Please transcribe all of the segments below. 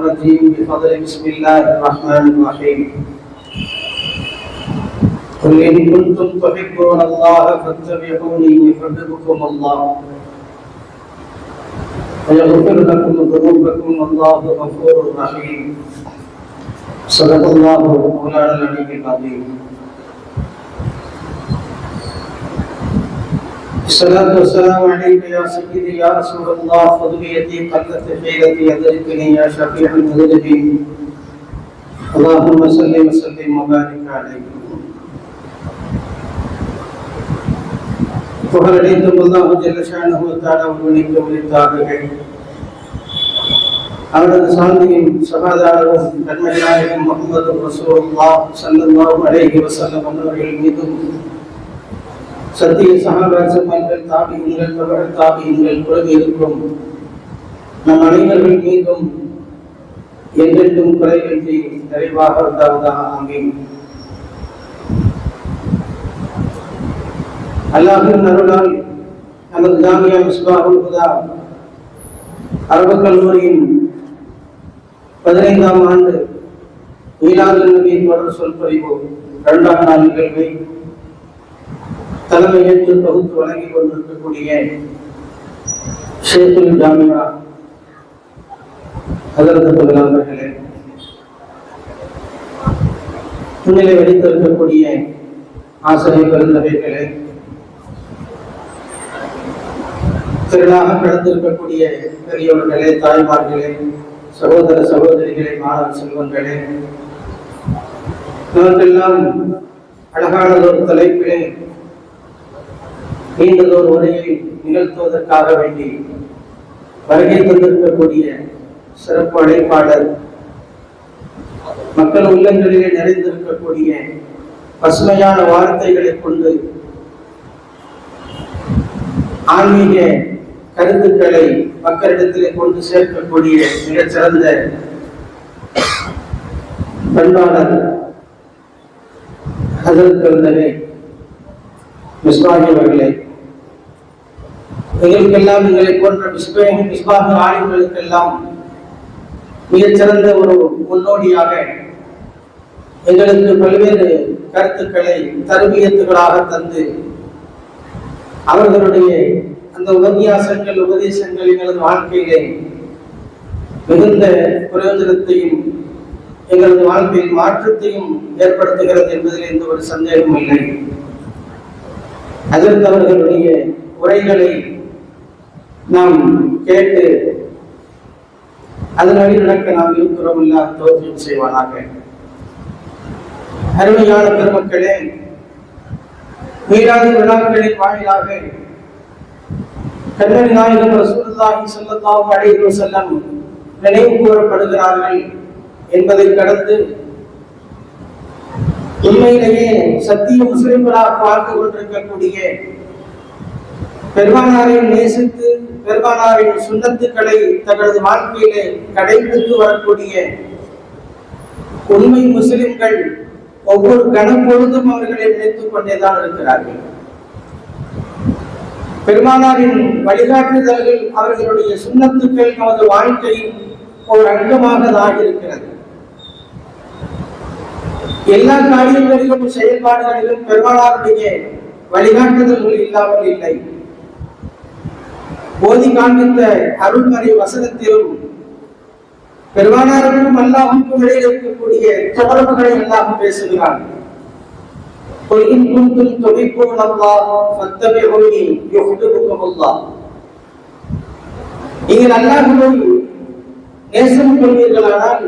الرجيم بفضل بسم الله الرحمن الرحيم. قل إن كنتم تحبون الله فاتبعوني يحببكم الله. ويغفر لكم ذنوبكم والله غفور رحيم. صدق الله مولانا العلي العظيم. الصلاة والسلام عليك يا سيدي يا رسول الله خذ بيدي قلت حيلتي أدركني يا شفيع المذنبين اللهم صل وسلم وبارك عليك புகழடைத்தும் அல்லாஹு ஜல்லஷானஹு தஆலா ஒருவனுக்கு உரித்தார்கள் அவரது சாந்தியும் சகாதாரமும் நன்மையாயும் முகமது ரசூலுல்லாஹ் ஸல்லல்லாஹு அலைஹி வஸல்லம் அவர்கள் மீதும் சத்திய சகாபாசங்கள் தாபியங்கள் தமிழ் தாபியங்கள் குறைவு இருக்கும். நம் அனைவர்கள் மீதும் என்றென்றும் குறைவின்றி நிறைவாக உண்டாவதாக ஆமீன் அல்லாஹின் அருளால் நமது ஜாமியா மிஸ்பாஹுல் ஹுதா அரபு கல்லூரியின் பதினைந்தாம் ஆண்டு மீலாது நபியின் தொடர் சொற்பொழிவு இரண்டாம் நாள் நிகழ்வை தலைமையேற்று தொகுத்து வழங்கி கொண்டிருக்கக்கூடிய ஷேகுல் ஜாமியா அதற்கு தொழிலாளர்களே முன்னிலை வைத்திருக்கக்கூடிய ஆசிரியர் பெருந்தவைகளே திரளாக நடந்திருக்கக்கூடிய பெரியவர்களே தாய்மார்களே சகோதர சகோதரிகளே மாணவ செல்வங்களே இவர்களெல்லாம் அழகானதொரு தலைப்பிலே நீண்டதொரு உரையை நிகழ்த்துவதற்காக வேண்டி வருகை தந்திருக்கக்கூடிய சிறப்பு அழைப்பாளர் மக்கள் உள்ளங்களிலே நிறைந்திருக்கக்கூடிய பசுமையான வார்த்தைகளை கொண்டு ஆன்மீக கருத்துக்களை மக்களிடத்திலே கொண்டு சேர்க்கக்கூடிய மிகச்சிறந்த பண்பாளர் அதற்கு மிஸ்பாகியவர்களே எங்களுக்கெல்லாம் எங்களை போன்ற மிஸ்பே மிஸ்பாக ஆய்வுகளுக்கெல்லாம் மிகச்சிறந்த ஒரு முன்னோடியாக எங்களுக்கு பல்வேறு கருத்துக்களை தருவியத்துகளாக தந்து அவர்களுடைய அந்த உபன்யாசங்கள் உபதேசங்கள் எங்களது வாழ்க்கையிலே மிகுந்த பிரயோஜனத்தையும் எங்களது வாழ்க்கையில் மாற்றத்தையும் ஏற்படுத்துகிறது என்பதில் எந்த ஒரு சந்தேகமும் இல்லை. அதற்கு உரைகளை நாம் கேட்டு அதன் நடக்க நாம் இருக்கிறோம் இல்லா தோற்றம் செய்வானாக. அருமையான பெருமக்களே மீராதி விழாக்களின் வாயிலாக கண்ணன் நாயகம் ரசூலுல்லாஹி ஸல்லல்லாஹு அலைஹி வஸல்லம் நினைவு கூறப்படுகிறார்கள் என்பதை கடந்து உண்மையிலேயே சத்திய முஸ்லிம்களாக வாழ்ந்து கொண்டிருக்கக்கூடிய பெருமானாரை நேசித்து பெருமானாரின் சுண்ணத்துக்களை தங்களது வாழ்க்கையிலே கடைபிடித்து வரக்கூடிய உண்மை முஸ்லிம்கள் ஒவ்வொரு கணப்பொழுதும் அவர்களை நினைத்துக் கொண்டேதான் இருக்கிறார்கள். பெருமானாரின் வழிகாட்டுதல்கள் அவர்களுடைய சுண்ணத்துக்கள் நமது வாழ்க்கையின் ஒரு அங்கமாக இருக்கிறது. எல்லா காரியங்களிலும் செயல்பாடுகளிலும் பெருமானாருடைய வழிகாட்டுதல்கள் இல்லாமல் இல்லை போதி காண்பித்த அருள்மறை வசனத்திலும் பெருமானாருக்கும் அல்லாஹுக்கும் இடையில் இருக்கக்கூடிய தொடர்புகளை எல்லாம் பேசுகிறான் قل إن كنتم تحبون الله فاتبعوني يحببكم الله நீங்கள் அல்லாஹுவை நேசம் கொள்வீர்களானால்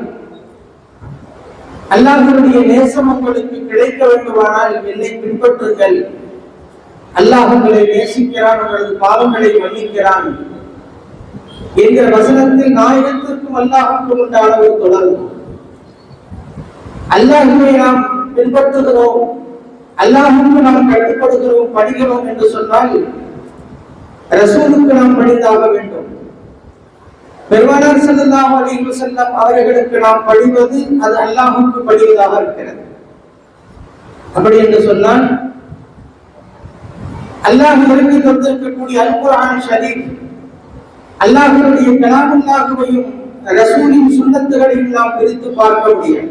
அல்லாஹுடைய நேசம் உங்களுக்கு கிடைக்க வேண்டுமானால் என்னை பின்பற்றுங்கள். அல்லாஹ் உங்களை நேசிக்கிறான் உங்களது பாவங்களை மன்னிக்கிறான். என்கிற வசனத்தில் நாயகத்திற்கும் அல்லாஹுக்கும் உண்டான ஒரு தொடர்பு அல்லாஹுவை நாம் பின்பற்றுகிறோம். அல்லாஹுக்கு நாம் கட்டுப்படுகிறோம் படிக்கிறோம் என்று சொன்னால் ரசூலுக்கு நாம் படித்தாக வேண்டும். பெருமானார் ஸல்லல்லாஹு அழிவு செல்லம் அவர்களுக்கு நாம் பழிவது அது அல்லாஹுக்கு பழிவதாக இருக்கிறது. அப்படி என்று சொன்னால் அல்லாஹ் இறங்கி தந்திருக்கக்கூடிய அல்குரான் ஷரீப் ஷரீஃப் அல்லாஹ்வுடைய கலாமுல்லாஹுவையும் ரசூலின் சுண்ணத்துகளையும் நாம் பிரித்து பார்க்க முடியும்.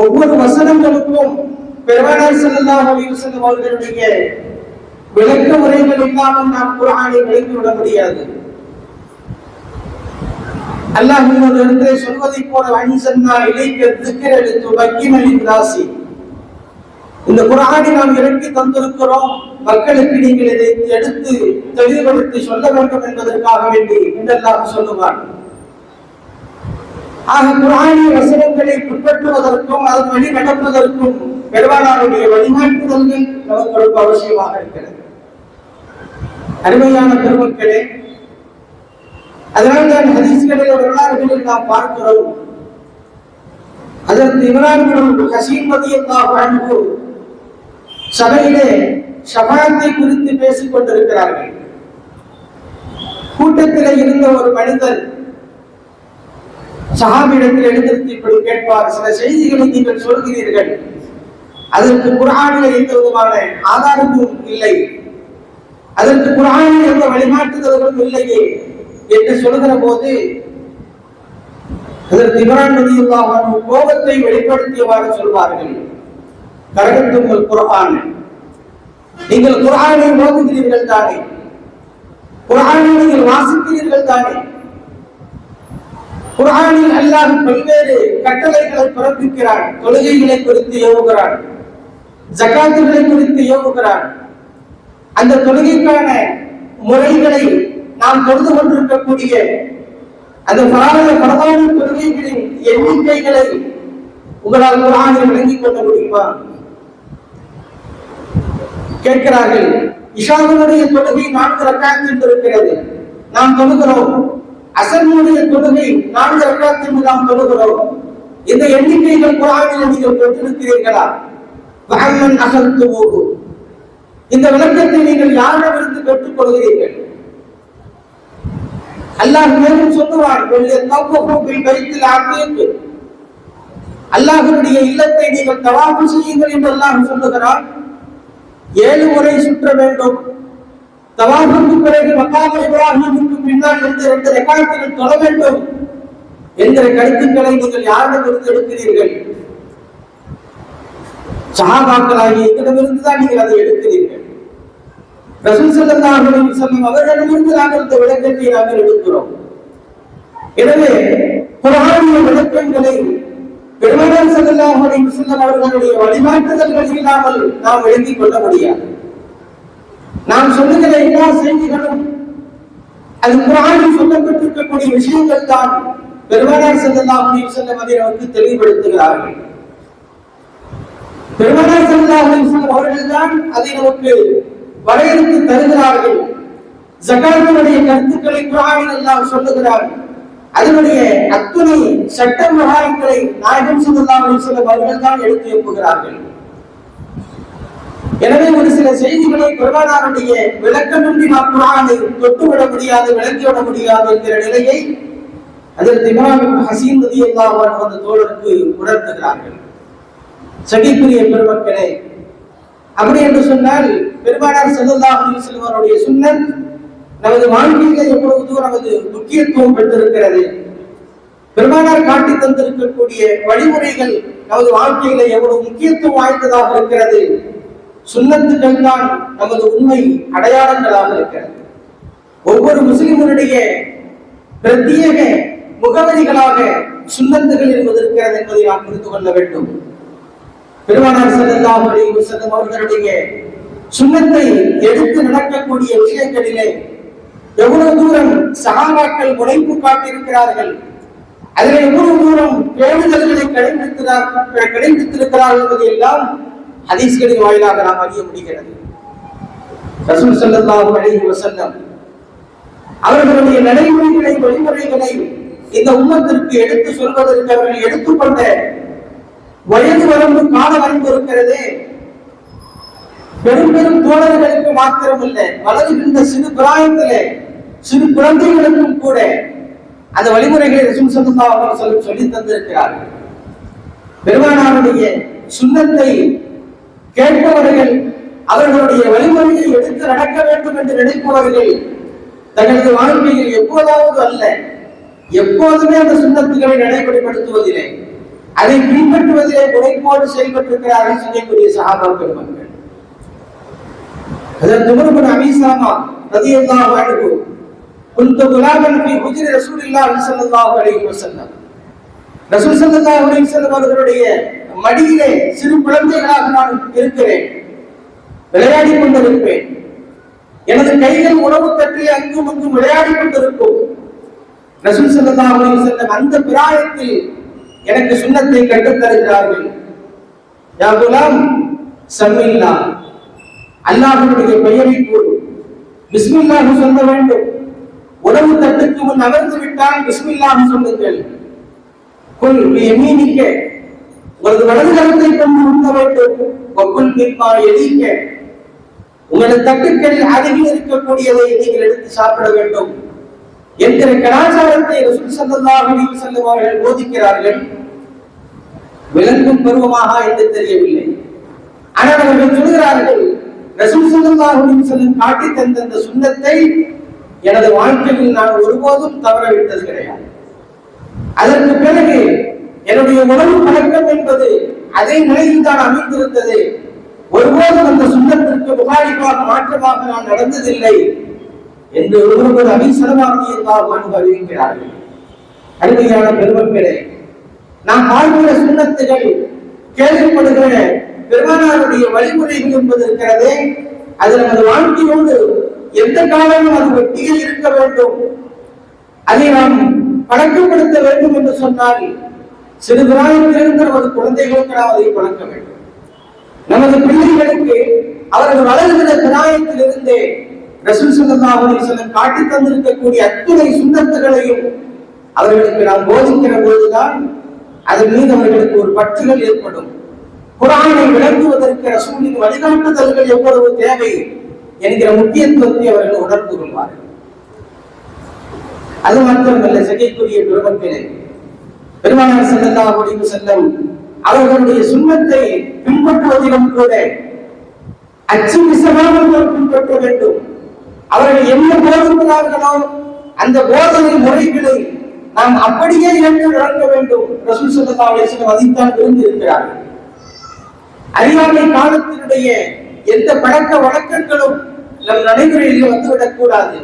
ஒவ்வொரு வசனங்களுக்கும் பெருமானார் ஸல்லல்லாஹு அழிவு செல்லும் அவர்களுடைய விளக்க உரைகள் இல்லாமல் நாம் குரானை விளக்கி விட முடியாது. அல்லாஹ் இன்னொரு இடத்திலே சொல்வதைப் போல அன்சன்னா இலைக்க திக்ர லிதுபக்கின ராசி இந்த குரானை நாம் இறக்கி தந்திருக்கிறோம். மக்களுக்கு நீங்கள் இதை எடுத்து தெளிவுபடுத்தி சொல்ல வேண்டும் என்பதற்காக வேண்டி என்றெல்லாம் சொல்லுவார் ஆக குரானிய வசனங்களை பின்பற்றுவதற்கும் அதன் வழி நடப்பதற்கும் பெருமானாருடைய வழிகாட்டுதல்கள் நமக்கு ரொம்ப அவசியமாக இருக்கிறது. அருமையான பெருமக்களே அதனால்தான் ஹதீஸ்களில் வரலாறுகளில் நாம் பார்க்கிறோம். அதற்கு இப்ராஹிம் ஹசீம் மதியல்லாஹு சபையிலே ஷபாத்தை குறித்து பேசிக் கொண்டிருக்கிறார்கள். கூட்டத்தில் இருந்த ஒரு மனிதர் சஹாபிடத்தில் எழுந்திருத்து இப்படி கேட்பார் சில செய்திகளை நீங்கள் சொல்கிறீர்கள். அதற்கு குரானில் எந்த விதமான ஆதாரமும் இல்லை. அதற்கு குரானில் எந்த வழிகாட்டுதல்களும் இல்லையே என்று சொல்கிற போது அதற்கு இப்ரான் நபியுல்லாஹ் கோபத்தை வெளிப்படுத்தியவாறு சொல்வார்கள். கரகத்துங்கள் குரான் நீங்கள் குரானை ஓதுகிறீர்கள் தானே? குரானை நீங்கள் வாசிக்கிறீர்கள் தானே? குரானில் அல்லாஹ் பல்வேறு கட்டளைகளை பிறப்பிக்கிறான் தொழுகைகளை குறித்து ஏவுகிறான் ஜகாத்துகளை குறித்து ஏவுகிறான். அந்த தொழுகைக்கான முறைகளை நாம் தொழுது கொண்டிருக்கக்கூடிய அந்த பரவாயில்ல பரவாயில்ல தொழுகைகளின் எண்ணிக்கைகளை உங்களால் குரானில் விளங்கிக் கொள்ள முடியுமா? கேட்கிறார்கள் இஷாவுடைய தொழுகை நான்கு ரக்காத்து இருக்கிறது நாம் தொழுகிறோம். அசனுடைய தொழுகை நான்கு ரக்காத்து நாம் தொழுகிறோம். இந்த எண்ணிக்கைகள் குரானில் நீங்கள் பெற்றிருக்கிறீர்களா? வகமன் அசல் துவோகு இந்த விளக்கத்தை நீங்கள் யாரிடமிருந்து பெற்றுக் கொள்கிறீர்கள்? அல்லாஹ் மேலும் சொல்லுவார் வைத்தில் ஆக்கியது அல்லாஹ்வுடைய இல்லத்தை நீங்கள் தவாப்பு செய்யுங்கள் என்று அல்லாஹ் சொல்லுகிறார் ஏழு முறை சுற்ற வேண்டும். தவாபுக்கு பிறகு மக்காம இப்ராஹிமுக்கு பின்னால் இருந்து இரண்டு ரெக்கார்டுகள் தொட வேண்டும். என்கிற கருத்துக்களை நீங்கள் யாரிடமிருந்து எடுக்கிறீர்கள்? சகாபாக்களாகிய எங்களிடமிருந்து தான் நீங்கள் அதை எடுக்கிறீர்கள். ரசூல் ஸல்லல்லாஹு அலைஹி அவர்களிடமிருந்து நாங்கள் இந்த விளக்கத்தை நாங்கள் எடுக்கிறோம். எனவே குர்ஆனிய விளக்கங்களை பெருமானார் ஸல்லல்லாஹு அலைஹி அவர்களுடைய வழிகாட்டுதல்கள் இல்லாமல் நாம் விளங்கிக் கொள்ள முடியாது. நாம் சொல்லுகிற எல்லா செய்திகளும் அது குர்ஆனில் சொல்லப்பட்டிருக்கக்கூடிய விஷயங்கள் தான் பெருமானார் ஸல்லல்லாஹு அலைஹி வஸல்லம் அதை நமக்கு தெளிவுபடுத்துகிறார்கள். பெருமானார் ஸல்லல்லாஹு அலைஹி அவர்கள் தான் அதை நமக்கு வரையறுத்து தருகிறார்கள். ஜகாத்தினுடைய கருத்துக்களை குரானில் எல்லாம் சொல்லுகிறார்கள் அதனுடைய அத்துணை சட்ட விவகாரங்களை நாயகம் ஸல்லல்லாஹு அலைஹி அவர்கள் தான் எடுத்து எழுப்புகிறார்கள் எனவே ஒரு சில செய்திகளை பெருமானாருடைய விளக்கமின்றி நாம் குரானை தொட்டுவிட முடியாது விளக்கிவிட முடியாது என்கிற நிலையை அதற்கு இமாம் ஹசீன் ரதி அல்லாஹ் அந்த தோழருக்கு உணர்த்துகிறார்கள். சகிக்குரிய பெருமக்களே அப்படி என்று சொன்னால் பெருமானார் ஸல்லல்லாஹு அலைஹி வஸல்லம் நமது வாழ்க்கையில எவ்வளவு தூரம் நமது முக்கியத்துவம் பெற்றிருக்கிறது. பெருமானார் காட்டி தந்திருக்கக்கூடிய வழிமுறைகள் நமது வாழ்க்கையில எவ்வளவு முக்கியத்துவம் வாய்ந்ததாக இருக்கிறது. சுன்னத்துக்கள் தான் நமது உண்மை அடையாளங்களாக இருக்கிறது. ஒவ்வொரு முஸ்லிமனுடைய பிரத்யேக முகவரிகளாக சுண்ணத்துகள் என்பது இருக்கிறது என்பதை நாம் புரிந்து கொள்ள வேண்டும். பெருமானார் ஸல்லல்லாஹு அலைஹி அவர்களுடைய சுண்ணத்தை எடுத்து நடக்கக்கூடிய விஷயங்களிலே எவ்வளவு தூரம் சகாபாக்கள் உழைப்பு காட்டியிருக்கிறார்கள் அதில் எவ்வளவு தூரம் பேணுதல்களை கடைபிடித்திருக்கிறார் கடைபிடித்திருக்கிறார்கள் என்பதை எல்லாம் ஹதீஸ்களின் வாயிலாக நாம் அறிய முடிகிறது. ரசூல் ஸல்லல்லாஹு அழகி வஸல்லம் அவர்களுடைய நடைமுறைகளை வழிமுறைகளை இந்த உம்மத்திற்கு எடுத்து சொல்வதற்கு அவர்கள் எடுத்துக்கொண்ட வயது வரம்பு கால வரம்பு இருக்கிறதே. பெரும் பெரும் தோழர்களுக்கு மாத்திரமல்ல. வளர்கின்ற சிறு பிராயத்திலே சிறு குழந்தைகளுக்கும் கூட அந்த வழிமுறைகளை ரசூல் ஸல்லல்லாஹு அலைஹி சொல்லி தந்திருக்கிறார்கள் பெருமானாருடைய சுண்ணத்தை கேட்பவர்கள் அவர்களுடைய வழிமுறையை எடுத்து நடக்க வேண்டும் என்று நினைப்பவர்கள் தங்களது வாழ்க்கையில் எப்போதாவது அல்ல எப்போதுமே அந்த சுண்ணத்துகளை நடைமுறைப்படுத்துவதில்லை. அதை பின்பற்றுவதிலே முனைப்போடு செயல்பட்டிருக்கிறார்கள் செய்யக்கூடிய சகாபா பெருமக்கள் அதற்கு முன்பு அமீசாமா ரதியல்லாஹு அன்ஹு குந்து குலாமன் ஃபி ஹுஜ்ரி ரசூலில்லாஹி ஸல்லல்லாஹு அலைஹி வஸல்லம். ரசூல் ஸல்லல்லாஹு அலைஹி வஸல்லம் அவர்களுடைய மடியிலே சிறு குழந்தைகளாக நான் இருக்கிறேன். விளையாடி கொண்டிருப்பேன். எனது கைகள் உணவு தட்டில் அங்கும் அங்கும் விளையாடி கொண்டிருக்கும். ரசூல் ஸல்லல்லாஹு அலைஹி வஸல்லம் அந்த பிராயத்தில் எனக்கு சுண்ணத்தை கற்றுத் தருகிறார்கள் யா குலாம் சம்மில்லா அல்லாஹனுடைய பெயரை கூறு பிஸ்மில்லாஹு சொல்ல வேண்டும். உணவு தட்டுக்கு முன் அமர்ந்து விட்டால் பிஸ்மில்லாஹு சொல்லுங்கள். குல் யமீனிக்க. உங்களது வலது கரத்தை கொண்டு உண்ண வேண்டும். வக்குல் மிப்பா எதிக்க உங்களது தட்டுக்களில் அருகில் இருக்கக்கூடியதை நீங்கள் எடுத்து சாப்பிட வேண்டும். என்கிற கலாச்சாரத்தை ரசூல் சல்லல்லாஹு அலைஹி வஸல்லம் அவர்கள் போதிக்கிறார்கள். விளங்கும் பருவமாக என்று தெரியவில்லை. ஆனால் அவர்கள் சொல்கிறார்கள் ரசூல் சல்லல்லாஹு அலைஹி வஸல்லம் காட்டி தந்த அந்த சுண்ணத்தை எனது வாழ்க்கையில் நான் ஒருபோதும் தவறவிட்டது கிடையாது. அதற்கு பிறகு என்னுடைய உணவு பழக்கம் என்பது அதே நிலையில் தான் அமைந்திருந்தது. ஒருபோதும் அந்த சுண்ணத்திற்கு முகாரிப்பாக மாற்றமாக நான் நடந்ததில்லை. என்று ஒருவர் அபிசரமாக எல்லாரும் அறிவிக்கிறார்கள் அருமையான பெருமக்களே நாம் வாழ்கிற சுண்ணத்துகள் கேள்விப்படுகிற பெருமானாருடைய வழிமுறைகள் என்பது இருக்கிறதே? அது நமது வாழ்க்கையோடு எந்த காலமும் அது வெட்டியில் இருக்க வேண்டும். அதை நாம் பழக்கப்படுத்த வேண்டும் என்று சொன்னால் சிறு பிராயத்திலிருந்து நமது குழந்தைகளுக்கு நாம் அதை பழக்க வேண்டும். நமது பிள்ளைகளுக்கு அவர்கள் வளர்கிற பிராயத்திலிருந்தே ரசூல் ஸல்லல்லாஹு அலைஹி காட்டி தந்திருக்கக்கூடிய அத்துணை சுண்ணத்துகளையும் அவர்களுக்கு நாம் போதிக்கிற பொழுதுதான் அதன் மீது அவர்களுக்கு ஒரு பற்றுகள் ஏற்படும். குரானை விளங்குவதற்கு ரசூலின் வழிகாட்டுதல்கள் எவ்வளவு தேவை என்கிற முக்கியத்துவத்தை அவர்கள் உணர்ந்து கொள்வார்கள் அது மட்டுமல்ல சகைக்குரிய பெருமக்களே பெருமானார் செல்லல்லா முடிவு செல்லும் அவர்களுடைய சுண்ணத்தை பின்பற்றுவதிலும் கூட அச்சு விசமாக பின்பற்ற வேண்டும். அவர்கள் என்ன போதுகிறார்களோ அந்த போதனை முறைகளை நாம் அப்படியே ஏற்று வழங்க வேண்டும். ரசூல் ஸல்லல்லாஹு அலைஹி வஸல்லம் அதைத்தான் இருக்கிறார்கள் அறியாமை காலத்தினுடைய எந்த பழக்க வழக்கங்களும் நம் நடைமுறையிலே வந்துவிடக் கூடாது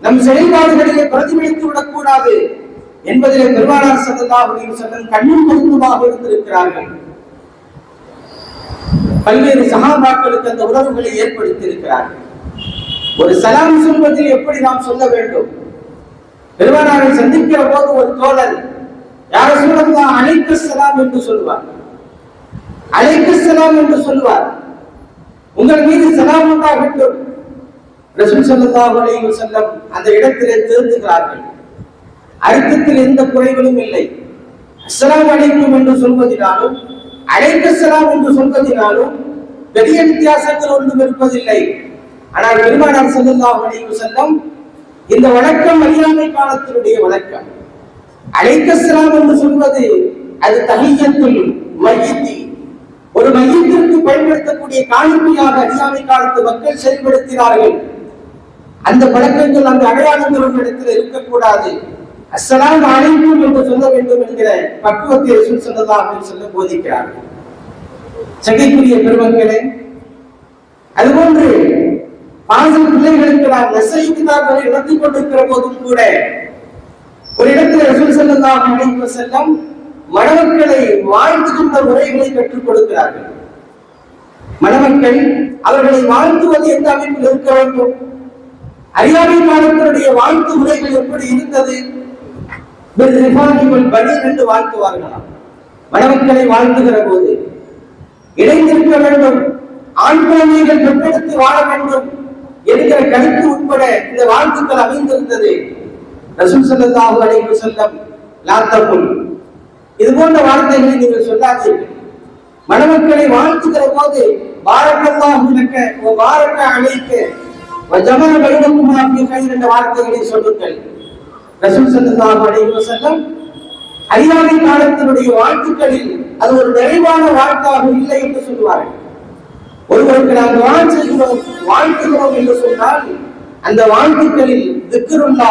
நம் செயல்பாடுகளிலே பிரதிபலித்து விடக்கூடாது என்பதிலே பெருமானார் சந்ததா அப்படின்னு வஸல்லம் கண்ணும் கருத்துமாக இருந்திருக்கிறார்கள். பல்வேறு சகாபாக்களுக்கு அந்த உறவுகளை ஏற்படுத்தி இருக்கிறார்கள் ஒரு சலாம் சொல்வதில் எப்படி நாம் சொல்ல வேண்டும்? பெருமானாரை சந்திக்கிற போது ஒரு தோழர் யார சொல்லலாம் அழைக்க சலாம் என்று சொல்லுவார்? அழைக்க சலாம் என்று சொல்லுவார். உங்கள் மீது சலாம் உண்டாகட்டும். ரசூல் ஸல்லல்லாஹு அலைஹி வஸல்லம் அந்த இடத்திலே திருந்துகிறார்கள். அர்த்தத்தில் எந்த குறைகளும் இல்லை. அஸ்லாம் அழைக்கும் என்று சொல்வதினாலும் அழைக்க சலாம் என்று சொல்வதினாலும் பெரிய வித்தியாசங்கள் ஒன்றும் இருப்பதில்லை. ஆனால் பெருமானார் ஸல்லல்லாஹு அலைஹி செல்லும் இந்த வழக்கம் மரியாதை காலத்தினுடைய வழக்கம் அழைக்க சலாம் என்று சொல்வது அது தஹியத்துல் மையத்தி. ஒரு மையத்திற்கு பயன்படுத்தக்கூடிய காணிக்கையாக அறியாமை காலத்து மக்கள் செயல்படுத்தினார்கள். அந்த பழக்கங்கள் அந்த அடையாளங்கள் ஒரு இடத்தில் இருக்கக்கூடாது. அஸ்ஸலாம் அலைக்கும் என்று சொல்ல வேண்டும் என்கிற பக்குவத்தை ரசூல் சொல்லலாம் அப்படின்னு சொல்ல போதிக்கிறார்கள். சகைக்குரிய பெருமக்களே அதுபோன்று வாசல் பிள்ளைகளுக்கு நாம் நெசை கிதாபுகளை நடத்தி கொண்டிருக்கிற போதும் கூட ஒரு இடத்துல ரசூல் செல்லம் அலைஹி செல்லம் மணமக்களை வாழ்த்துகின்ற முறைகளை கற்றுக் கொடுக்கிறார்கள். மணமக்கள் அவர்களை வாழ்த்துவது எந்த அமைப்பில் இருக்க வேண்டும்? அறியாமை காலத்தினுடைய வாழ்த்து முறைகள் எப்படி இருந்தது? பிர்ரிஃபானிவல் பனீன் என்று வாழ்த்துவார்களாம். மணமக்களை வாழ்த்துகிற போது இணைந்திருக்க வேண்டும். ஆண் குழந்தைகள் பெற்றெடுத்து வாழ வேண்டும். என்கிற கருத்து உட்பட இந்த வாழ்த்துக்கள் அமைந்திருந்தது. ரசூல் ஸல்லல்லாஹு அலைஹி வஸல்லம் லா இது போன்ற வார்த்தைகளை நீங்கள் சொல்லாதீர்கள். மணமக்களை வாழ்த்துகிற போது பாரக்கல்லாஹு லக்க வ பாரக்க அழைக்க வ ஜமஅ பைனக்குமா ஃபீ கைர் என்ற வார்த்தைகளை சொல்லுங்கள். ரசூல் ஸல்லல்லாஹு அலைஹி வஸல்லம் அறியாமை காலத்தினுடைய வாழ்த்துக்களில் அது ஒரு நிறைவான வாழ்த்தாக இல்லை என்று சொல்லுவார்கள். ஒருவருக்கு நாம் துவான் செய்கிறோம் வாழ்த்துகிறோம் என்று சொன்னால் அந்த வாழ்த்துக்களில் திக்குருல்லா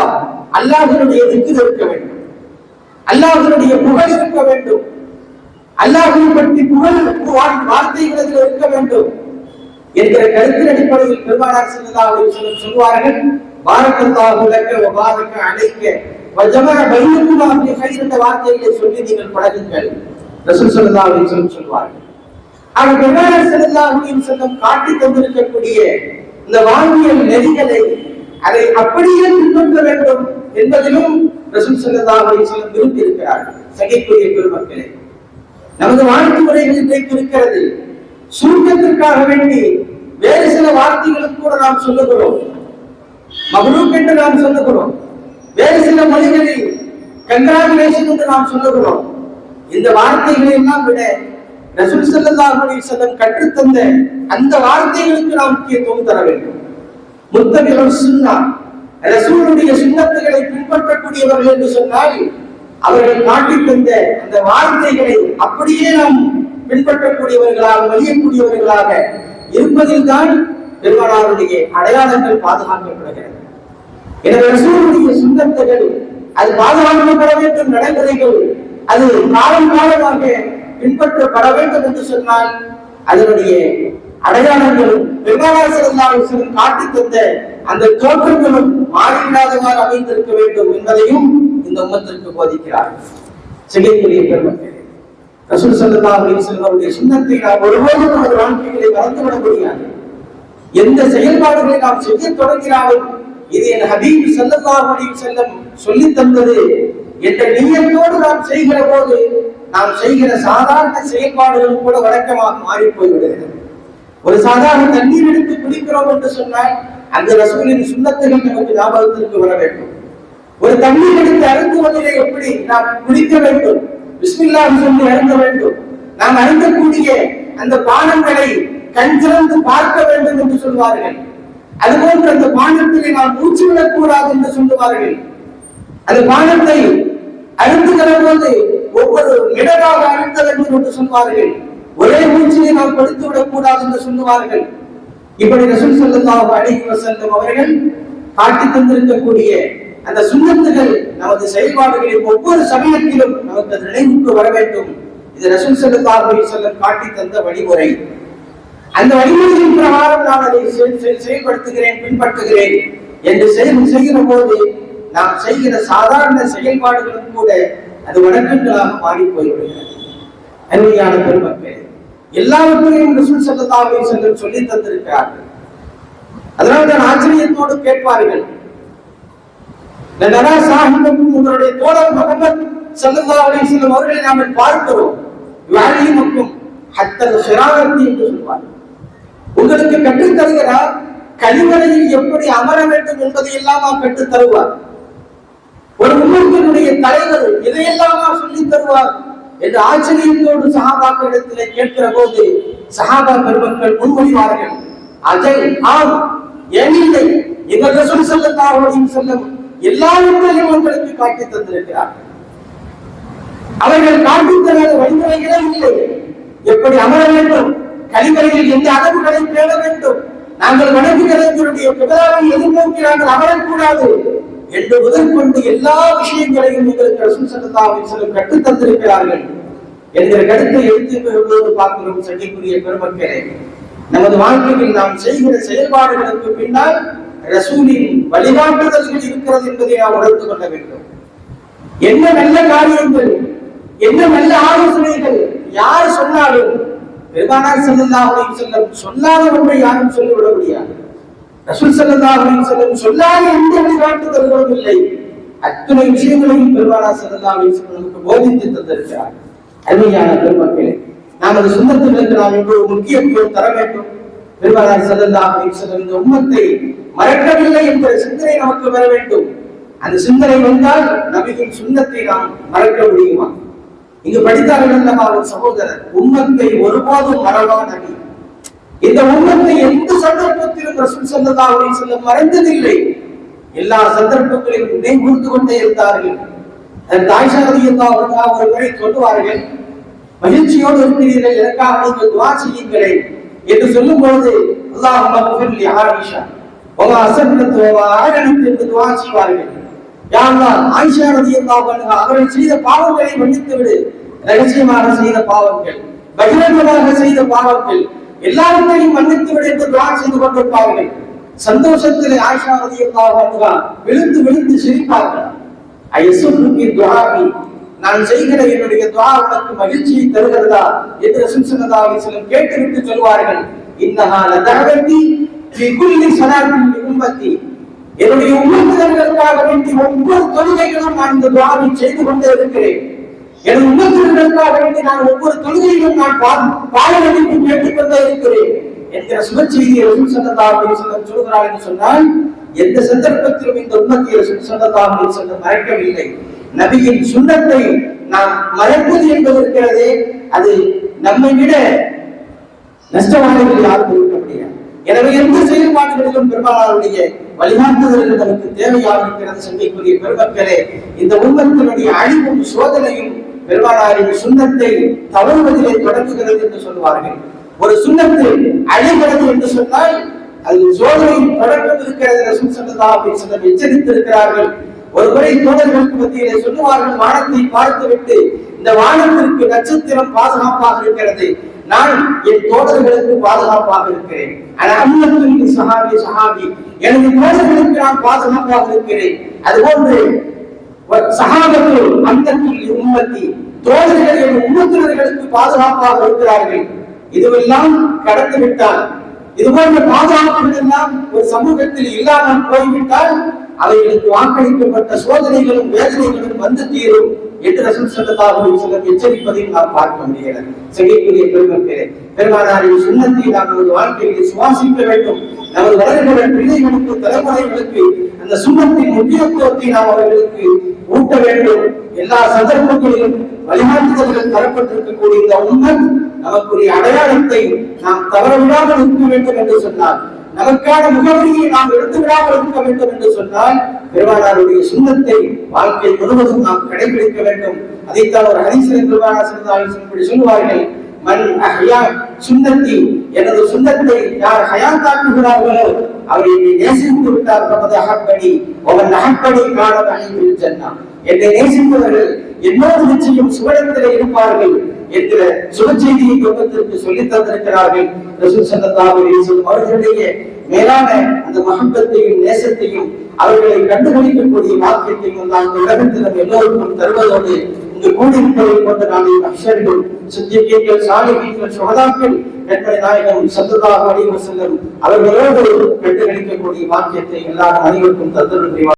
அல்லாஹனுடைய திக்கு இருக்க வேண்டும். அல்லாஹனுடைய புகழ் இருக்க வேண்டும். அல்லாஹை பற்றி புகழ் வார்த்தைகளில் இருக்க வேண்டும். என்கிற கருத்தின் அடிப்படையில் பெருமானார் ஸல்லல்லாஹு அப்படின்னு வஸல்லம் சொல்வார்கள் பாரக்கல்லாஹு லக்க வ அழைக்க அலைக்க வ அப்படி பைனக்குமா வார்த்தைகளை சொல்லி நீங்கள் பழகுங்கள். ரசூல் சொல்லதா அலைஹி சொல்லி சொல்வார்கள். ஆக பெருமானார் ஸல்லல்லாஹு அலைஹி வஸல்லம் காட்டி தந்திருக்கக்கூடிய இந்த வாழ்வியல் நெறிகளை அதை அப்படியே பின்பற்ற வேண்டும் என்பதிலும் ரசூல் ஸல்லல்லாஹு அலைஹி வஸல்லம் விரும்பி இருக்கிறார்கள் சகைக்குரிய பெருமக்களே நமது வாழ்க்கை முறைகள் இன்றைக்கு இருக்கிறது. சுருக்கத்திற்காக வேண்டி வேறு சில வார்த்தைகளுக்கு கூட நாம் சொல்லுகிறோம். மபரூக் என்று நாம் சொல்லுகிறோம். வேறு சில மொழிகளில் கங்க்ராச்சுலேஷன் என்று நாம் சொல்லுகிறோம். இந்த வார்த்தைகளை எல்லாம் விட ரசூல் ஸல்லல்லாஹு அலைஹி வஸல்லம் கற்றுத்தந்த அந்த வார்த்தைகளுக்கு நாம் முக்கியத்துவம் தர வேண்டும். முத்தமிழர் சுன்னா ரசூலுடைய சுண்ணத்துகளை பின்பற்றக்கூடியவர்கள் என்று சொன்னால் அவர்கள் காட்டித் தந்த அந்த வார்த்தைகளை அப்படியே நாம் பின்பற்றக்கூடியவர்களாக மதியக்கூடியவர்களாக இருப்பதில் தான் பெருமானாருடைய அடையாளங்கள் பாதுகாக்கப்படுகிறது. எனவே ரசூலுடைய சுண்ணத்துகள் அது பாதுகாக்கப்பட வேண்டும் நடைமுறைகள் அது காலம் காலமாக பின்பற்றப்பட வேண்டும் என்று சொன்னால் அதனுடைய அடையாளங்களும் பெருமானார் ஸல்லல்லாஹு காட்டித் தந்த அந்த தோற்றங்களும் மாறிவிடாதவாறு அமைந்திருக்க வேண்டும் என்பதையும் இந்த உமத்திற்கு போதிக்கிறார். செய்யக்கூடிய பெருமக்கள் ரசூல் ஸல்லல்லாஹு அலைஹி வஸல்லம் அவருடைய சுண்ணத்தை நாம் ஒருபோதும் நமது வாழ்க்கைகளை மறந்துவிட முடியாது. எந்த செயல்பாடுகளை நாம் செய்ய தொடங்கினாலும் இது என் ஹபீப் ஸல்லல்லாஹு அலைஹி செல்லம் சொல்லி தந்தது என்ற நீயத்தோடு நாம் செய்கிற போது நாம் செய்கிற சாதாரண செயல்பாடுகளும் கூட வழக்கமாக மாறி போய்விடுகிறது ஒரு சாதாரண தண்ணீர் எடுத்து குடிக்கிறோம் என்று சொன்னால் அந்த ரசூலின் சுண்ணத்துகள் நமக்கு ஞாபகத்திற்கு வர வேண்டும். ஒரு தண்ணீர் எடுத்து அருந்துவதிலே எப்படி நாம் குடிக்க வேண்டும்? பிஸ்மில்லாஹ் சொல்லி அருந்த வேண்டும். நாம் அருந்தக்கூடிய அந்த பானங்களை கண் திறந்து பார்க்க வேண்டும் என்று சொல்வார்கள். அதுபோன்று அந்த பானத்திலே நாம் மூச்சு விடக்கூடாது என்று சொல்லுவார்கள். அந்த பானத்தை அருந்துகிற போது ஒவ்வொரு இடராக அருந்த என்று சொல்வார்கள். ஒரே மூச்சியை நாம் கொடுத்து விடக்கூடாது என்று சொல்லுவார்கள். இப்படி ரசூல் ஸல்லல்லாஹு அழகி வஸல்லம் அவர்கள் காட்டி தந்திருக்கக்கூடிய அந்த சுண்ணத்துகள் நமது செயல்பாடுகளில் ஒவ்வொரு சமயத்திலும் நமக்கு அது நினைவுக்கு வர வேண்டும். இது ரசூல் ஸல்லல்லாஹு அலைஹி காட்டி தந்த வழிமுறை. அந்த வழிமுறையின் பிரகாரம் நான் அதை செய்- செயல்படுத்துகிறேன் பின்பற்றுகிறேன் என்று செய்கிற போது நாம் செய்கிற சாதாரண செயல்பாடுகளும் கூட அது வணக்கங்களாக மாறி போய்விடுகிறது அருமையான பெருமக்கள் எல்லாவற்றையும் ரசூல் ஸல்லல்லாஹு அலைஹி சொல்லி தந்திருக்கிறார்கள். அதனால தான் ஆச்சரியத்தோடு கேட்பார்கள். நரா சாஹிபுக்கும் உங்களுடைய தோழர் முகமது ஸல்லல்லாஹு அலைஹி வஸல்லம் அவர்களை நாம் பார்க்கிறோம். வாலிமுக்கும் ஹத்தல் ஷிராரத்தி என்று சொல்வார் உங்களுக்கு கற்றுத் தருகிறார் கழிவறையில் எப்படி அமர வேண்டும் என்பதை எல்லாம் கற்றுத் தருவார். ஒரு உம்மத்தினுடைய தலைவர் இதையெல்லாமா சொல்லித் தருவார் என்று ஆச்சரியத்தோடு சகாபாக்களிடத்தில் கேட்கிற போது சகாபா பெருமக்கள் முன்மொழிவார்கள் அதை ஆம் ஏனில்லை எங்கள் ரசூல் ஸல்லல்லாஹு அலைஹி எல்லா எல்லாவற்றையும் உங்களுக்கு காட்டி தந்திருக்கிறார். அவர்கள் காட்டி தராத வழிமுறைகளே இல்லை. எப்படி அமர வேண்டும்? கழிவறையில் எந்த அளவுகளை பேண வேண்டும்? நாங்கள் வணங்குகிறவர்களுடைய பிதாவை எதிர்நோக்கி நாங்கள் அமரக்கூடாது. என்று முதற்கொண்டு எல்லா விஷயங்களையும் உங்களுக்கு ரசூல் ஸல்லல்லாஹு அலைஹி கற்றுத் தந்திருக்கிறார்கள். என்கிற கருத்தை எடுத்து பார்க்கிறோம் சகிக்குரிய பெருமக்களே. நமது வாழ்க்கையில் நாம் செய்கிற செயல்பாடுகளுக்கு பின்னால் ரசூலின் வழிகாட்டுதல்கள் இருக்கிறது என்பதை நாம் உணர்ந்து கொள்ள வேண்டும். என்ன நல்ல காரியங்கள் என்ன நல்ல ஆலோசனைகள் யார் சொன்னாலும் பெருமானார் ஸல்லல்லாஹு அலைஹி சொல்ல சொல்லாத ஒன்றை யாரும் சொல்லிவிட முடியாது. ரசூல் ஸல்லல்லாஹு அலைஹி வஸல்லம் சொல்லாத எந்த வழிகாட்டுதல்களும் இல்லை. அத்தனை விஷயங்களையும் பெருமானா ஸல்லல்லாஹு அலைஹி வஸல்லம் நமக்கு போதித்து தந்திருக்கிறார். அருமையான பெருமக்களே நமது சுண்ணத்துகளுக்கு நாம் இவ்வளவு முக்கியத்துவம் தர வேண்டும். பெருமானார் ஸல்லல்லாஹு அலைஹி வஸல்லம் இந்த உம்மத்தை மறக்கவில்லை என்ற சிந்தனை நமக்கு வர வேண்டும். அந்த சிந்தனை வந்தால் நபியின் சுண்ணத்தை நாம் மறக்க முடியுமா? இங்கு படித்தார்கள் அல்லவா ஒரு சகோதரர் உம்மத்தை ஒருபோதும் மறவா நபி. இந்த உண்மத்தை எந்த சந்தர்ப்பத்திலும் ரசூல் ஸல்லல்லாஹு அலைஹி வஸல்லம் மறைந்ததில்லை. எல்லா சந்தர்ப்பங்களிலும் நினைவுறுத்து கொண்டே இருந்தார்கள். அதன் தாய்ஷா ரலியல்லாஹு ஒரு முறை சொல்லுவார்கள் மகிழ்ச்சியோடு இருக்கிறீர்கள் எனக்காக நீங்கள் துவா செய்யுங்களேன் என்று சொல்லும் பொழுது அல்லாஹ் மக்ஃபிர் லி ஆயிஷா உங்க அசந்தத்துவ ஆரணத்து என்று துவா செய்வார்கள். யாரெல்லாம் ஆயிஷா ரதியல்லாஹு அன்ஹா அவர்கள் செய்த பாவங்களை மன்னித்து விடு ரகசியமாக செய்த பாவங்கள் பகிரங்கமாக செய்த பாவங்கள் எல்லாவற்றையும் மன்னித்து விடு என்று துவா செய்து கொண்டிருப்பார்கள். சந்தோஷத்திலே ஆயிஷா ரதியல்லாஹு விழுந்து விழுந்து சிரிப்பார்கள். ஐயசுக்கு துஆவி நான் செய்கிற என்னுடைய துவா உனக்கு மகிழ்ச்சியை தருகிறதா என்று ரசூல் சிலர் கேட்டுவிட்டு சொல்வார்கள். இன்னகால லதஅவதி திகுல்லி சனாத்தின் உண்மத்தி என்னுடைய உம்மத்தினர்களுக்காக வேண்டி ஒவ்வொரு தொழுகைகளும் நான் இந்த துவாவை செய்து கொண்டே இருக்கிறேன். எனது உம்மத்தினர்களுக்காக வேண்டி நான் ஒவ்வொரு தொழுகையிலும் நான் பாலனடிப்பு கேட்டுக் கொண்டே இருக்கிறேன் என்கிற சுப ரசூல் ஸல்லல்லாஹு சொல்கிறார் என்று சொன்னால் எந்த சந்தர்ப்பத்திலும் இந்த உம்மத்தியை ரசூல் ஸல்லல்லாஹு அலைஹி மறைக்கவில்லை. நபியின் சுண்ணத்தை நாம் மறைப்பது என்பது இருக்கிறது அது நம்மை விட நஷ்டமானவர்கள் யாரும் இருக்க முடியாது எனவே எந்த செயல்பாடுகளிலும் பெருமானாருடைய வழிகாட்டுதல்கள் நமக்கு தேவையாக இருக்கிறது. சந்தைக்குரிய பெருமக்களே இந்த உண்மத்தினுடைய அழிவும் சோதனையும் பெருமானாரின் சுண்ணத்தை தவறுவதிலே தொடங்குகிறது என்று சொல்வார்கள் ஒரு சுண்ணத்தை அழிகிறது என்று சொன்னால் அது சோதனையில் தொடக்கம் இருக்கிறது ரசூல் ஸல்லல்லாஹு அப்படின்னு வஸல்லம் எச்சரித்திருக்கிறார்கள். ஒரு முறை தோழர்களுக்கு மத்தியிலே சொல்லுவார்கள் வானத்தை பார்த்துவிட்டு இந்த வானத்திற்கு நட்சத்திரம் பாதுகாப்பாக இருக்கிறது. நான் என் தோழர்களுக்கு பாதுகாப்பாக இருக்கிறேன். ஆனால் சஹாபி சஹாபி எனது தோழர்களுக்கு நான் பாதுகாப்பாக இருக்கிறேன். அதுபோன்று சஹாபத்து அந்தத்தில் உம்மத்தி தோழர்கள் என் உம்மத்தினர்களுக்கு பாதுகாப்பாக இருக்கிறார்கள். இதுவெல்லாம் கடந்து விட்டால் இது போன்ற பாதுகாப்புகள் எல்லாம் ஒரு சமூகத்தில் இல்லாமல் போய்விட்டால் அவைகளுக்கு வாக்களிக்கப்பட்ட சோதனைகளும் வேதனைகளும் வந்து தீரும். என்று ரசூல் ஸல்லல்லாஹு அலைஹி வஸல்லம் எச்சரிப்பதையும் நாம் பார்க்க முடிகிறது செடிக்குரிய பெருமக்களே பெருமானாரின் சுண்ணத்தை நாம் நமது வாழ்க்கையில் சுவாசிக்க வேண்டும். நமது வளர்கிற பிள்ளைகளுக்கு தலைமுறைகளுக்கு அந்த சுண்ணத்தின் முக்கியத்துவத்தை நாம் அவர்களுக்கு ஊட்ட வேண்டும். எல்லா சந்தர்ப்பங்களிலும் வழிகாட்டுதல்கள் தரப்பட்டிருக்கக்கூடிய இந்த உண்மை நமக்குரிய அடையாளத்தை நாம் தவறவிடாமல் இருக்க வேண்டும் என்று சொன்னார். நமக்கான முகவரியை நாம் எடுத்து விடாமல் இருக்க வேண்டும் என்று சொன்னால் பெருமானாருடைய சுண்ணத்தை வாழ்க்கை முழுவதும் நாம் கடைபிடிக்க வேண்டும். அதைத்தான் ஒரு ஹரிசன் பெருமானார் இப்படி சொல்லுவார்கள் மண் அஹ்யா சுண்ணத்தி. எனது சுண்ணத்தை யார் ஹயாத்தாக்குகிறார்களோ அவர் என்னை நேசித்து விட்டார் நமது அகப்படி அவன் அகப்படி காண அழிவில் ஜன்னா என்னை நேசிப்பவர்கள் என்னோடு நிச்சயம் சுவடத்திலே இருப்பார்கள். என்கிற சுப செய்தியை குடும்பத்திற்கு சொல்லித் தந்திருக்கிறார்கள். ரசூல் அவர்களுடைய மேலான அந்த மகப்பத்தையும் நேசத்தையும் அவர்களை கண்டுபிடிக்கக்கூடிய வாக்கியத்தையும் தான் இந்த உலகத்தில் நம்ம எல்லோருக்கும் தருவதோடு இங்கு கூடியிருப்பதை கொண்ட நாளை அக்ஷர்கள் சித்தியங்கள் சாலிகள் சுகதாக்கள் என்பதை நாயகம் சத்ததாக அலைஹி வஸல்லம் அவர்களோடு கண்டுகளிக்கக்கூடிய வாக்கியத்தை எல்லாரும் அனைவருக்கும் தந்தருடைய